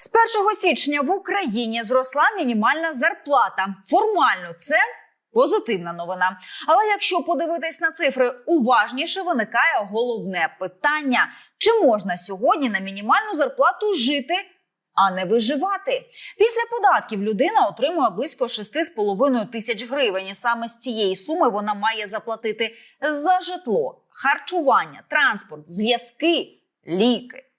З 1 січня в Україні зросла мінімальна зарплата. Формально це позитивна новина. Але якщо подивитись на цифри уважніше, виникає головне питання: чи можна сьогодні на мінімальну зарплату жити? А не виживати після податків людина отримує близько 6,5 тисяч гривень. І саме з цієї суми вона має заплатити за житло, харчування, транспорт, зв'язки, ліки.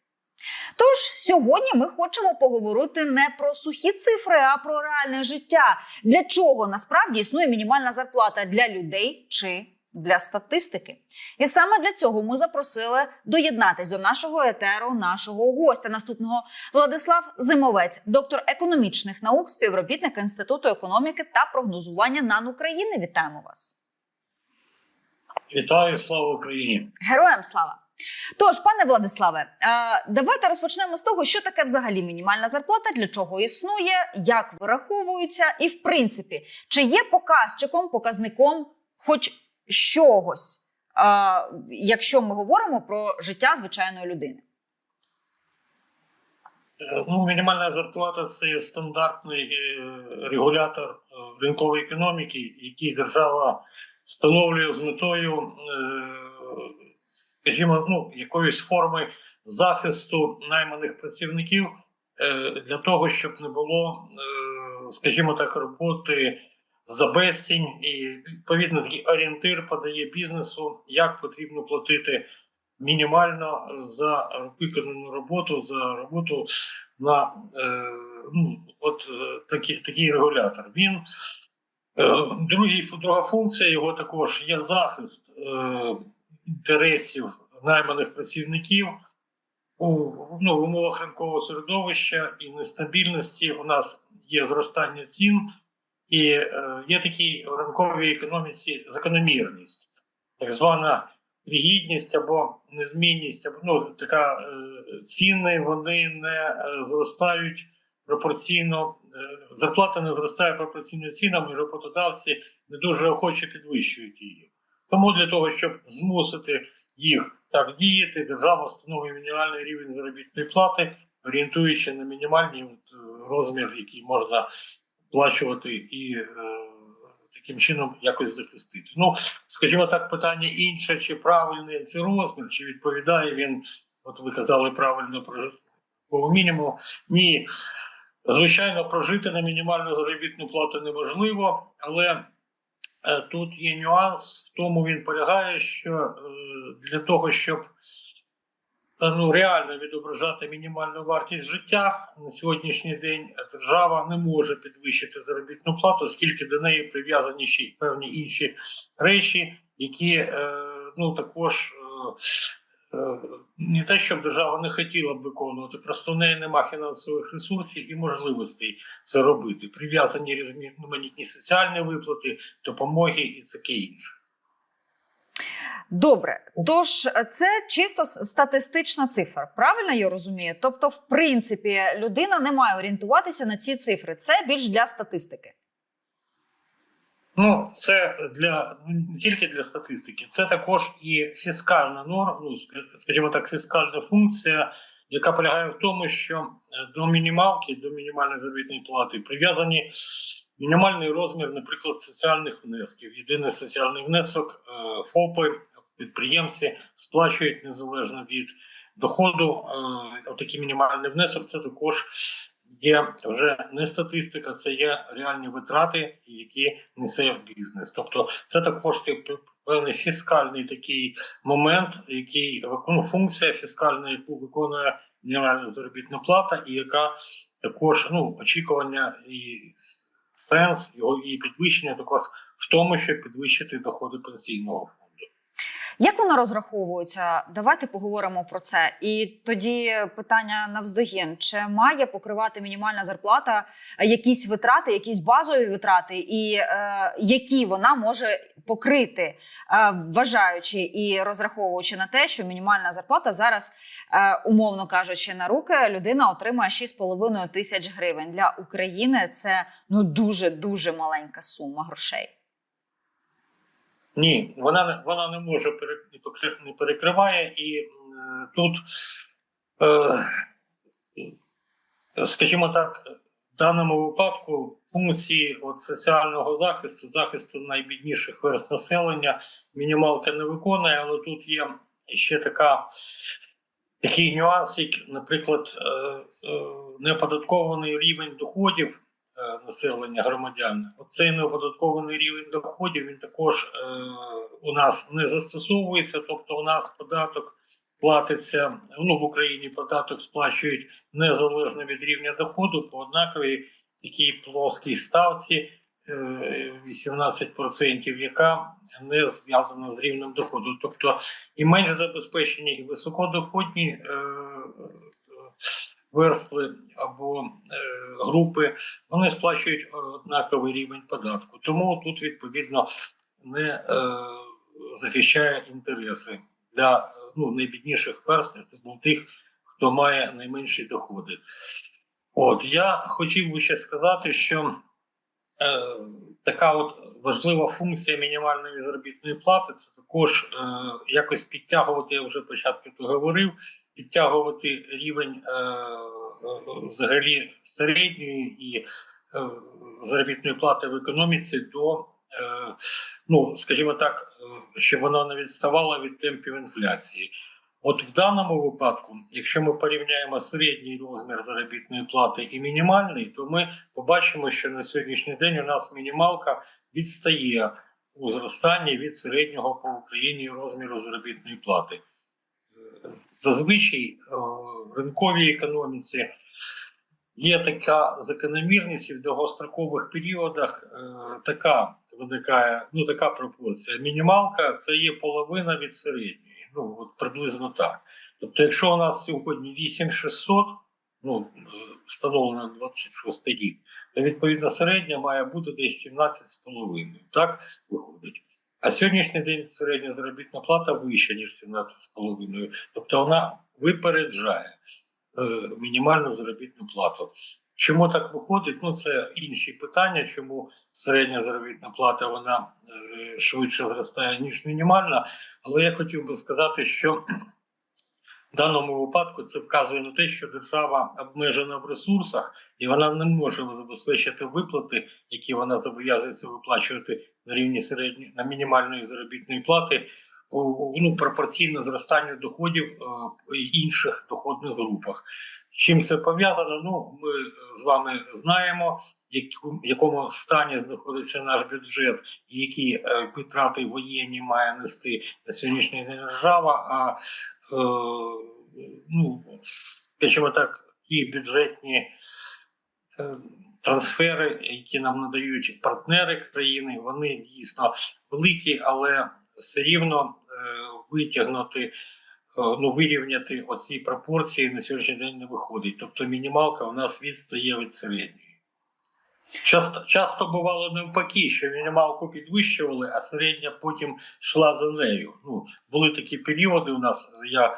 Тож сьогодні ми хочемо поговорити не про сухі цифри, а про реальне життя. Для чого насправді існує мінімальна зарплата для людей чи для статистики? І саме для цього ми запросили доєднатись до нашого етеру, нашого гостя наступного Владислав Зимовець, доктор економічних наук, співробітник Інституту економіки та прогнозування НАН України. Вітаємо вас! Вітаю, слава Україні! Героям слава! Тож, пане Владиславе, е, давайте розпочнемо з того, що таке взагалі мінімальна зарплата, для чого існує, як вираховується, і в принципі, чи є показчиком, показником хоч чогось, е, якщо ми говоримо про життя звичайної людини. Е, Ну, мінімальна зарплата це є стандартний регулятор ринкової економіки, який держава встановлює з метою, скажімо, ну, якоїсь форми захисту найманих працівників е, для того, щоб не було, е, скажімо так, роботи за безцінь, і відповідно такий орієнтир подає бізнесу, як потрібно платити мінімально за виконану роботу, за роботу на е, ну, от е, такий, регулятор. Він е, другий, друга функція його також є захист е, інтересів найманих працівників у ну, умовах ринкового середовища і нестабільності. У нас є зростання цін, і е, є такий в ринковій економіці закономірність, так звана рігідність або незмінність, або ну така е, ціни вони не е, зростають пропорційно. Е, зарплата не зростає пропорційно цінам, і роботодавці не дуже охоче підвищують її. Тому для того, щоб змусити їх так діяти, держава встановлює мінімальний рівень заробітної плати, орієнтуючи на мінімальний е, розмір, який можна сплачувати і е, таким чином якось захистити. Ну, скажімо так, питання інше, чи правильний це розмір, чи відповідає він, от ви казали правильно про житловий мінімум. Ні, звичайно, прожити на мінімальну заробітну плату неможливо, але тут є нюанс, в тому він полягає, що е, для того, щоб е, ну, реально відображати мінімальну вартість життя на сьогоднішній день держава не може підвищити заробітну плату, оскільки до неї прив'язані ще й певні інші речі, які е, ну також е, е, не те, щоб держава не хотіла б виконувати, просто в неї нема фінансових ресурсів і можливостей це робити. Прив'язані різноманітні соціальні виплати, допомоги і таке інше. Добре, тож е, це чисто статистична цифра. Правильно я розумію? Тобто, в принципі, людина не має орієнтуватися на ці цифри. Це більш для статистики. Ну, це для ну, не тільки для статистики, це також і фіскальна норма, ну ска- скажімо так, фіскальна функція, яка полягає в тому, що е, до мінімалки, до мінімальної заробітної плати прив'язані мінімальний розмір, наприклад, соціальних внесків. Єдиний соціальний внесок е, ФОПи, підприємці сплачують незалежно від доходу. е, Отакий мінімальний внесок це також є вже не статистика, це є реальні витрати, які несе бізнес. Тобто, це також тип- певний фіскальний такий момент, який виконує функція фіскальна, яку виконує мінімальна заробітна плата, і яка також ну очікування і сенс його її підвищення також в тому, щоб підвищити доходи пенсійного. Як вона розраховується? Давайте поговоримо про це. І тоді питання навздогін: чи має покривати мінімальна зарплата е, якісь витрати, якісь базові витрати, і е, які вона може покрити, е, вважаючи і розраховуючи на те, що мінімальна зарплата зараз, е, умовно кажучи, на руки людина отримує 6,5 тисяч гривень для України. Це ну дуже дуже маленька сума грошей. Ні, вона вона не може не перекриває, і е, тут, е, скажімо так, в даному випадку функції от соціального захисту, захисту найбідніших верст населення, мінімалка не виконує, але тут є ще така, такий нюанс, як, наприклад, е, е, неоподаткований рівень доходів населення громадян. Оцей неоподаткований рівень доходів він також е, у нас не застосовується, тобто у нас податок платиться ну в Україні податок сплачують незалежно від рівня доходу по однаковій такій плоскій ставці е, 18%, яка не зв'язана з рівнем доходу. Тобто і менш забезпечені, і високодоходні е, е, верстви або е, групи, вони сплачують однаковий рівень податку. Тому тут відповідно не е, захищає інтереси для е, ну, найбідніших верств, тобто тих, хто має найменші доходи. От я хотів би ще сказати, що е, така от важлива функція мінімальної заробітної плати це також е, якось підтягувати, я вже початку то говорив, підтягувати рівень е, е, взагалі середньої і е, заробітної плати в економіці до, ну скажімо так, щоб вона не відставала від темпів інфляції. От в даному випадку, якщо ми порівняємо середній розмір заробітної плати і мінімальний, то ми побачимо, що на сьогоднішній день у нас мінімалка відстає у зростанні від середнього по Україні розміру заробітної плати. Зазвичай е, в ринковій економіці є така закономірність в довгострокових періодах е, така виникає ну така пропорція. Мінімалка це є половина від середньої. Ну от приблизно так. Тобто, якщо у нас сьогодні 8600, ну встановлено 26 рік, то відповідно середня має бути десь 17,5. Так виходить. А сьогоднішній день середня заробітна плата вища, ніж 17,5. Тобто вона випереджає е, мінімальну заробітну плату. Чому так виходить? Ну це інші питання, чому середня заробітна плата вона е, швидше зростає, ніж мінімальна. Але я хотів би сказати, що в даному випадку це вказує на те, що держава обмежена в ресурсах, і вона не може забезпечити виплати, які вона зобов'язується виплачувати на рівні середньої на мінімальної заробітної плати, ну пропорційно зростанню доходів е, інших доходних групах. Чим це пов'язано? Ну ми з вами знаємо, в якому стані знаходиться наш бюджет, і які е, витрати воєнні має нести на сьогоднішній день держава. А ну, скажімо так, ті бюджетні е, трансфери, які нам надають партнери країни, вони дійсно великі, але все рівно е, витягнути, е, ну вирівняти оці пропорції на сьогоднішній день не виходить. Тобто мінімалка у нас відстає від середньої. Часто, часто бувало навпаки, що мінімалку підвищували, а середня потім йшла за нею. Ну, були такі періоди у нас. Я е,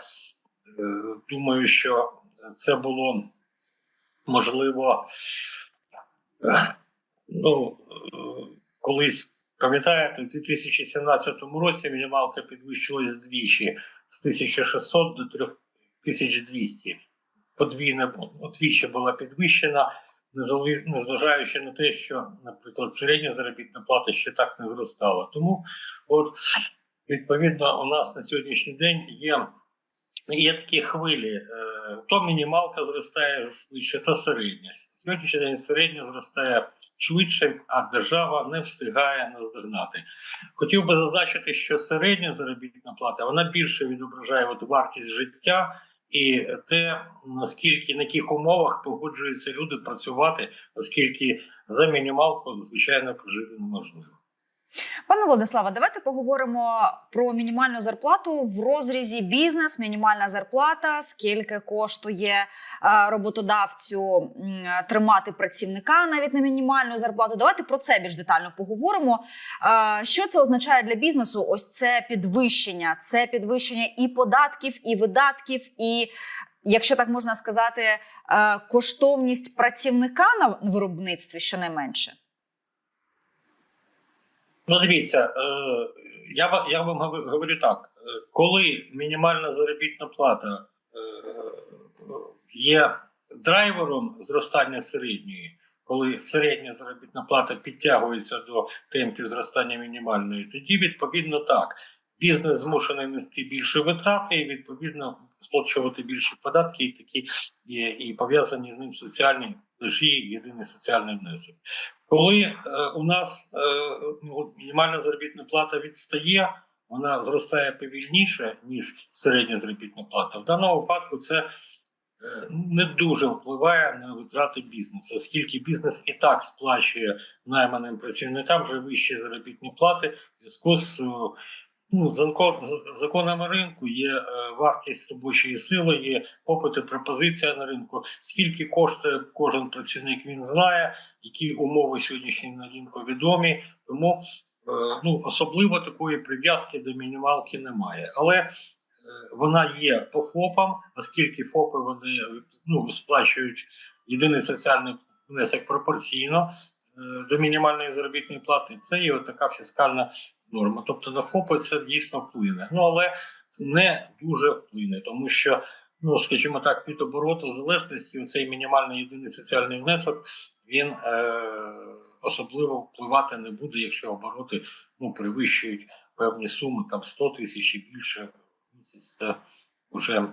думаю, що це було можливо. е, Ну, е, колись пам'ятаєте, в 2017 році мінімалка підвищилась двічі з 1600 до 3200. Подвійна двічі була підвищена, незважаючи на те, що, наприклад, середня заробітна плата ще так не зростала. Тому, от відповідно, у нас на сьогоднішній день є, є такі хвилі. Е, То мінімалка зростає швидше, то середня. Сьогоднішній день середня зростає швидше, а держава не встигає наздогнати. Хотів би зазначити, що середня заробітна плата вона більше відображає от вартість життя і те, наскільки на яких умовах погоджуються люди працювати, оскільки за мінімалку, звичайно, прожити неможливо. Пане Владиславе, давайте поговоримо про мінімальну зарплату в розрізі бізнес, мінімальна зарплата, скільки коштує е, роботодавцю тримати працівника навіть на мінімальну зарплату. Давайте про це більш детально поговоримо. Е, Що це означає для бізнесу? Ось це підвищення, це підвищення і податків, і видатків, і якщо так можна сказати, е, коштовність працівника на виробництві щонайменше. Ну, дивіться, е, я, я вам говорю так: е, коли мінімальна заробітна плата е, є драйвером зростання середньої, коли середня заробітна плата підтягується до темпів зростання мінімальної, тоді відповідно так. Бізнес змушений нести більше витрати і відповідно сплачувати більші податки, і такі і, і пов'язані з ним соціальні лиші єдиний соціальний внесок. Коли е, у нас е, ну, мінімальна заробітна плата відстає, вона зростає повільніше ніж середня заробітна плата. В даному випадку це е, не дуже впливає на витрати бізнесу, оскільки бізнес і так сплачує найманим працівникам вже вищі заробітні плати в зв'язку з ну, закон- законами ринку є е, вартість робочої сили, є попит і пропозиція на ринку. Скільки коштує кожен працівник, він знає, які умови сьогоднішні на ринку відомі. Тому е, ну, особливо такої прив'язки до мінімалки немає. Але е, вона є по ФОПам, оскільки ФОПи вони ну, сплачують єдиний соціальний внесок пропорційно до мінімальної заробітної плати. Це є така фіскальна норма. Тобто на ФОПи це дійсно вплине. Ну але не дуже вплине, тому що, ну скажімо так, від обороту залежності цей мінімальний єдиний соціальний внесок він е, особливо впливати не буде, якщо обороти ну, перевищують певні суми, там 100 тисяч і більше місяць, це вже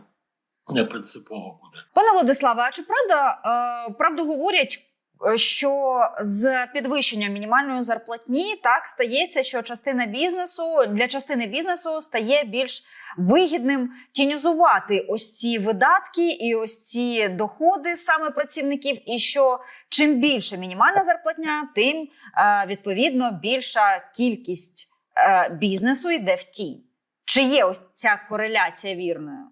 не принципово буде. Пане Владиславе, а чи правда е, правду говорять? Е, Що з підвищенням мінімальної зарплатні так стається, що частина бізнесу для частини бізнесу стає більш вигідним тіньозувати ось ці видатки і ось ці доходи саме працівників. І що чим більше мінімальна зарплатня, тим е, відповідно більша кількість е, бізнесу йде в тінь. Чи є ось ця кореляція вірною?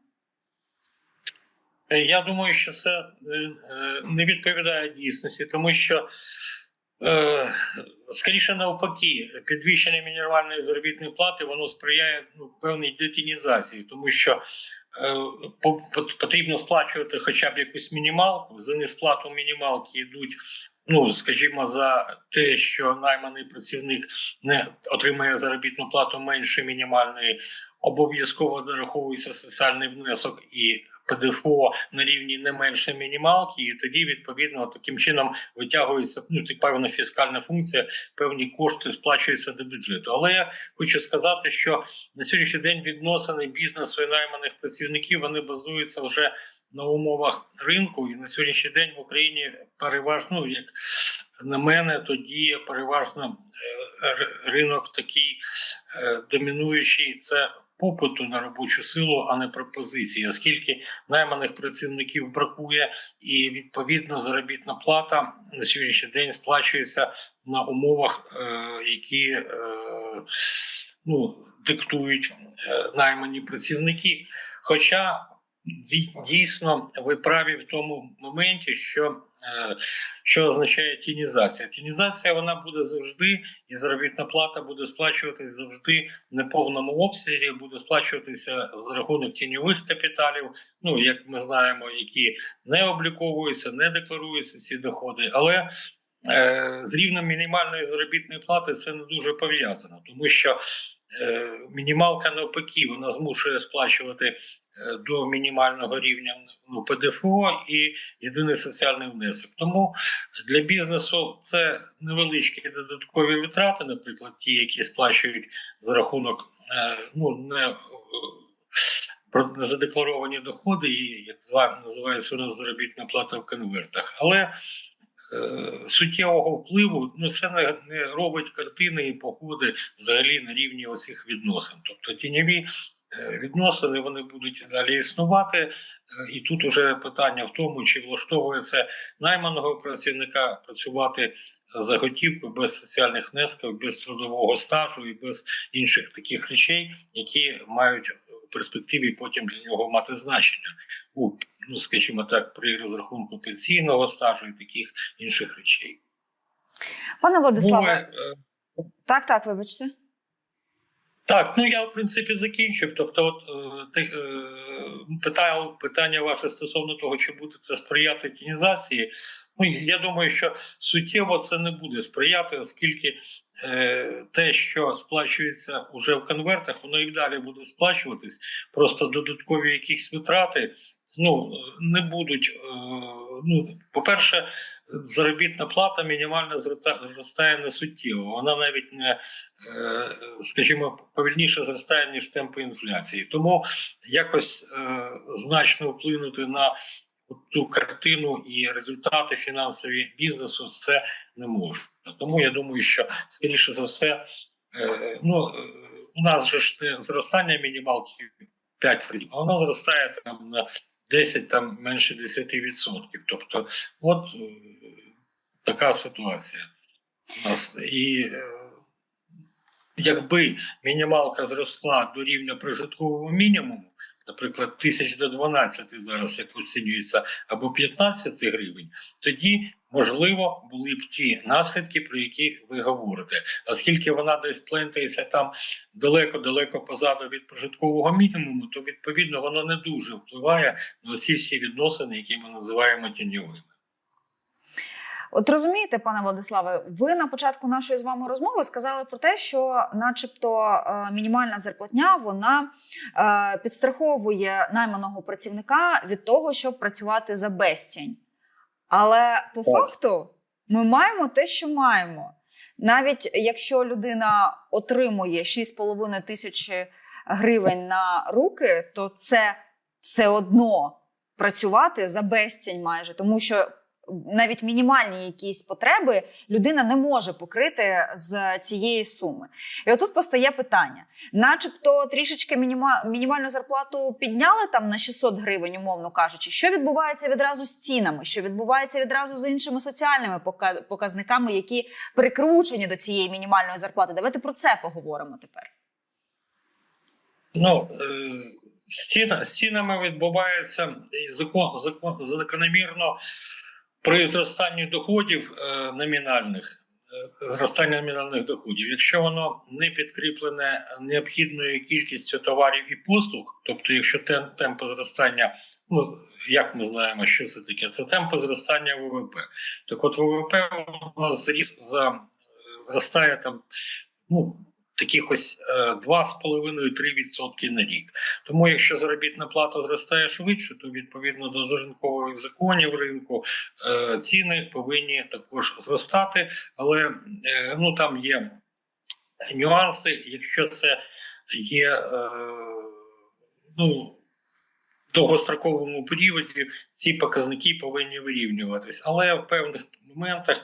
Е, Я думаю, що це е, е, не відповідає дійсності, тому що скоріше навпаки, підвищення мінімальної заробітної плати воно сприяє ну, певній детінізації, тому що по- по- потрібно сплачувати хоча б якусь мінімалку. За несплату мінімалки йдуть. Ну, скажімо, за те, що найманий працівник не отримає заробітну плату менше мінімальної, обов'язково нараховується соціальний внесок і ПДФО на рівні не менше мінімалки, і тоді відповідно таким чином витягується ну певна фіскальна функція, певні кошти сплачуються до бюджету. Але я хочу сказати, що на сьогоднішній день відносини бізнесу і найманих працівників вони базуються вже на умовах ринку, і на сьогоднішній день в Україні переважно, ну, як на мене, то діє переважно е, ринок такий е, домінуючий. Це попиту на робочу силу, а не пропозиції, оскільки найманих працівників бракує, і відповідно заробітна плата на сьогоднішній день сплачується на умовах, е, які е, ну, диктують е, наймані працівники. Хоча дійсно ви праві в тому моменті, що що означає тінізація. Тінізація вона буде завжди, і заробітна плата буде сплачуватись завжди в неповному обсязі, буде сплачуватися з рахунок тіньових капіталів. Ну як ми знаємо, які не обліковуються, не декларуються ці доходи, але е, з рівнем мінімальної заробітної плати це не дуже пов'язано, тому що е, мінімалка навпаки вона змушує сплачувати е, до мінімального рівня ну, ПДФО і єдиний соціальний внесок. Тому для бізнесу це невеличкі додаткові витрати, наприклад, ті, які сплачують за рахунок е, ну не е, про незадекларовані доходи, і як називається у нас заробітна плата в конвертах. Але е, суттєвого впливу ну це не, не робить картини і походи взагалі на рівні оцих відносин. Тобто тіньові е, відносини вони будуть далі існувати. Е, І тут уже питання в тому, чи влаштовує це найманого працівника працювати за готівку без соціальних внесків, без трудового стажу і без інших таких речей, які мають в перспективі потім для нього мати значення у ну скажімо так, при розрахунку пенсійного стажу і таких інших речей. Пане Владиславе, е, так, так, вибачте. Так, ну я в принципі закінчив. Тобто, от е, ти е, питав питання ваше стосовно того, чи буде це сприяти тінізації. Ну я думаю, що суттєво це не буде сприяти, оскільки е, те, що сплачується уже в конвертах, воно і далі буде сплачуватись. Просто додаткові якісь витрати ну не будуть. е, Ну, по-перше, заробітна плата мінімально зроста- зростає не суттєво. Вона навіть не, е, скажімо, повільніше зростає, ніж темпи інфляції. Тому якось е, значно вплинути на ту картину і результати фінансові бізнесу це не може. Тому я думаю, що скоріше за все, ну у нас же ж не зростання мінімалки 5 разів, а воно зростає там на 10, там менше 10%. Тобто, от е, така ситуація нас. І е, якби мінімалка зросла до рівня прожиткового мінімуму, наприклад, тисяч до 12 зараз, як оцінюється, або 15 гривень, тоді можливо були б ті наслідки, про які ви говорите. Оскільки вона десь плентається там далеко-далеко позаду від прожиткового мінімуму, то відповідно воно не дуже впливає на всі всі відносини, які ми називаємо тіньовими. От розумієте, пане Владиславе, ви на початку нашої з вами розмови сказали про те, що, начебто, е, мінімальна зарплатня вона е, підстраховує найманого працівника від того, щоб працювати за безцінь. Але по Так. факту ми маємо те, що маємо. Навіть якщо людина отримує 6,5 тисячі гривень на руки, то це все одно працювати за безцінь майже, тому що навіть мінімальні якісь потреби людина не може покрити з цієї суми. І отут постає питання: начебто трішечки мініма, мінімальну зарплату підняли там на 600 гривень, умовно кажучи, що відбувається відразу з цінами, що відбувається відразу з іншими соціальними показниками, які прикручені до цієї мінімальної зарплати. Давайте про це поговоримо тепер. Ну, е, з, цінами відбувається закон, закон, закономірно при зростанні доходів е, номінальних, е, зростання номінальних доходів, якщо воно не підкріплене необхідною кількістю товарів і послуг, тобто, якщо тем- темпи зростання, ну як ми знаємо, що це таке, це темпи зростання ВВП. Так от ВВП у нас зріс за е, зростає там, ну таких ось е, 2,5-3% на рік. Тому, якщо заробітна плата зростає швидше, то відповідно до ринкових законів ринку е, ціни повинні також зростати. Але е, ну там є нюанси, якщо це є е, ну. Довгостроковому періоді ці показники повинні вирівнюватись, але в певних моментах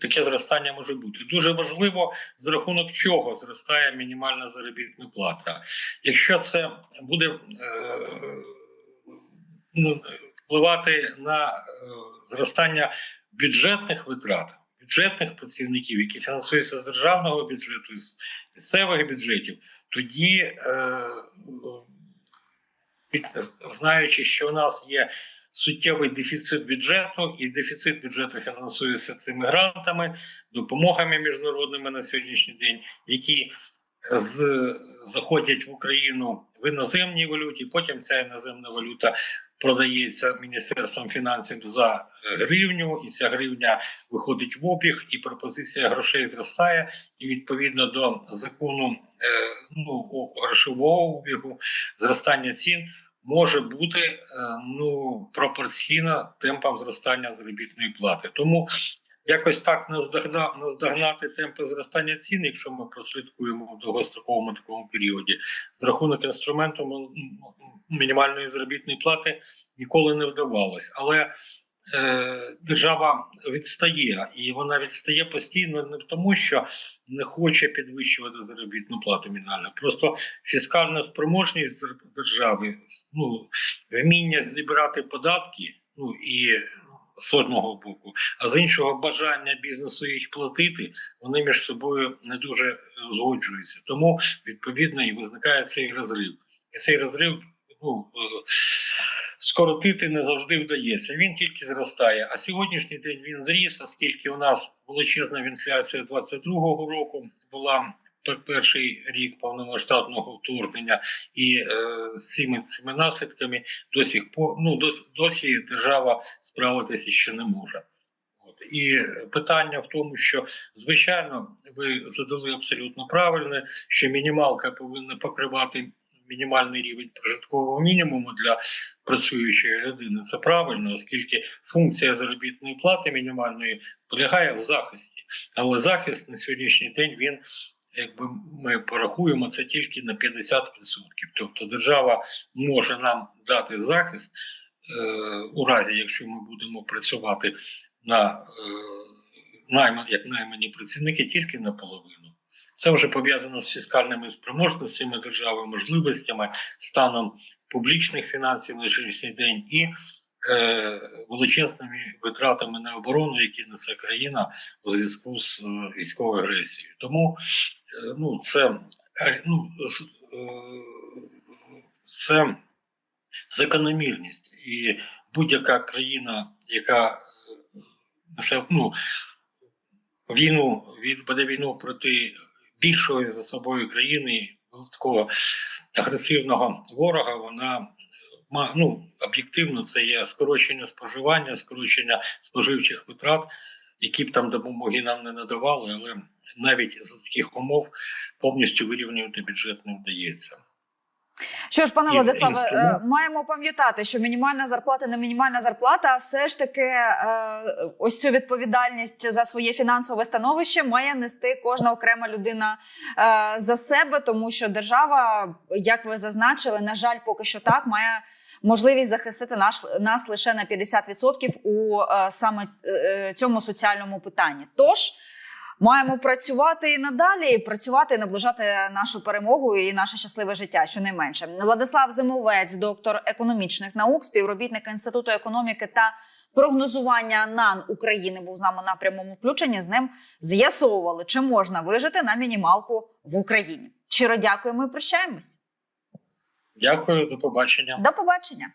таке зростання може бути. Дуже важливо, з рахунок чого зростає мінімальна заробітна плата. Якщо це буде е, ну, впливати на е, зростання бюджетних витрат, бюджетних працівників, які фінансуються з державного бюджету, з місцевих бюджетів, тоді, е, знаючи, що у нас є суттєвий дефіцит бюджету, і дефіцит бюджету фінансується цими грантами, допомогами міжнародними на сьогоднішній день, які з, заходять в Україну в іноземній валюті. Потім ця іноземна валюта продається міністерством фінансів за гривню, і ця гривня виходить в обіг, і пропозиція грошей зростає. І відповідно до закону е, ну, грошового обігу зростання цін може бути е, ну пропорційна темпам зростання заробітної плати. Тому якось так наздогна, наздогнати темпи зростання цін, якщо ми прослідкуємо в довгостроковому такому періоді, з рахунок інструменту мінімальної заробітної плати ніколи не вдавалось. Але держава відстає, і вона відстає постійно не тому, що не хоче підвищувати заробітну плату мінімальну. Просто фіскальна спроможність держави, ну вміння зібрати податки, ну і з одного боку, а з іншого бажання бізнесу їх платити, вони між собою не дуже е, згоджуються. Тому відповідно і виникає цей розрив. І цей розрив ну, е, скоротити не завжди вдається. Він тільки зростає. А сьогоднішній день він зріс, оскільки у нас величезна інфляція 22-го року була. пер- Перший рік повномасштабного вторгнення, і е, з цими цими наслідками до сих пор ну дос, досі держава справитися ще не може. От і питання в тому, що звичайно ви задали абсолютно правильне, що мінімалка повинна покривати мінімальний рівень прожиткового мінімуму для працюючої людини. Це правильно, оскільки функція заробітної плати мінімальної полягає в захисті. Але захист на сьогоднішній день він, якби ми порахуємо, це тільки на 50%. Тобто держава може нам дати захист е, у разі, якщо ми будемо працювати на е, найма, як наймані працівники, тільки наполовину. Це вже пов'язано з фіскальними спроможностями держави, можливостями, станом публічних фінансів на сьогоднішній день і е, величезними витратами на оборону, які несе країна у зв'язку з е, військовою агресією. Тому е, ну, це, е, ну, е, це закономірність. І будь-яка країна, яка е, несе ну, війну від веде війну проти більшої за собою країни, такого агресивного ворога, вона ну, об'єктивно це є скорочення споживання, скорочення споживчих витрат, які б там допомоги нам не надавали, але навіть за таких умов повністю вирівнювати бюджет не вдається. Що ж, пане Владиславе, е, маємо пам'ятати, що мінімальна зарплата не мінімальна зарплата, а все ж таки е, ось цю відповідальність за своє фінансове становище має нести кожна окрема людина е, за себе, тому що держава, як ви зазначили, на жаль, поки що так має. Можливість захистити наш нас лише на 50% у саме цьому соціальному питанні. Тож маємо працювати і надалі, і працювати і наближати нашу перемогу і наше щасливе життя. Щонайменше Владислав Зимовець, доктор економічних наук, співробітник інституту економіки та прогнозування НАН України, був з нами на прямому включенні. З ним з'ясовували, чи можна вижити на мінімалку в Україні. Щиро дякуємо і прощаємось. Дякую, до побачення. До побачення.